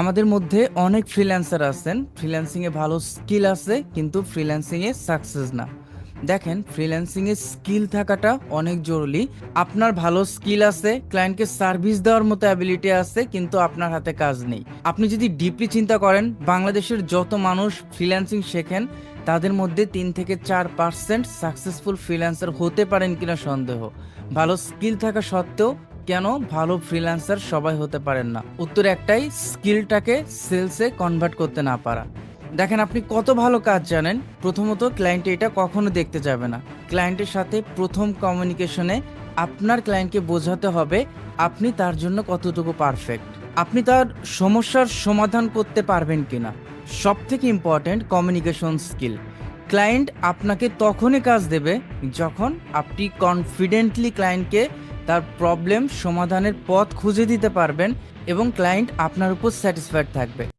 আমাদের মধ্যে অনেক ফ্রিল্যান্সার আছেন। ফ্রিল্যান্সিংয়ে ভালো স্কিল আছে, কিন্তু ফ্রিল্যান্সিংয়ে সাকসেস না। দেখেন ফ্রিল্যান্সিংয়ে স্কিল থাকাটা অনেক জরুরি। আপনার ভালো স্কিল আছে ক্লায়েন্টকে সার্ভিস দেওয়ার মতো অ্যাবিলিটি আছে, কিন্তু আপনার হাতে কাজ নেই। আপনি যদি ডিপলি চিন্তা করেন, বাংলাদেশের যত মানুষ ফ্রিল্যান্সিং শেখেন, তাদের মধ্যে তিন থেকে চার পার্সেন্ট সাকসেসফুল ফ্রিল্যান্সার হতে পারেন কিনা সন্দেহ। ভালো স্কিল থাকা সত্ত্বেও কেন ভালো ফ্রিল্যান্সার সবাই হতে পারেন না? উত্তর একটাই স্কিলটাকে সেলসে কনভার্ট করতে না পারা। দেখেন, আপনি কত ভালো কাজ জানেন, প্রথমত ক্লায়েন্ট এটা কখনো দেখতে যাবে না। ক্লায়েন্টের সাথে প্রথম কমিউনিকেশনে আপনার ক্লায়েন্টকে বোঝাতে হবে, আপনি তার জন্য কতটুকু পারফেক্ট আপনি তার সমস্যার সমাধান করতে পারবেন কিনা? সব থেকে ইম্পর্ট্যান্ট কমিউনিকেশন স্কিল ক্লায়েন্ট আপনাকে তখনই কাজ দেবে যখন আপনি কনফিডেন্টলি ক্লায়েন্টকে তার প্রবলেম সমাধানের পথ খুঁজে দিতে পারবেন এবং ক্লায়েন্ট আপনার উপর স্যাটিসফাইড থাকবে।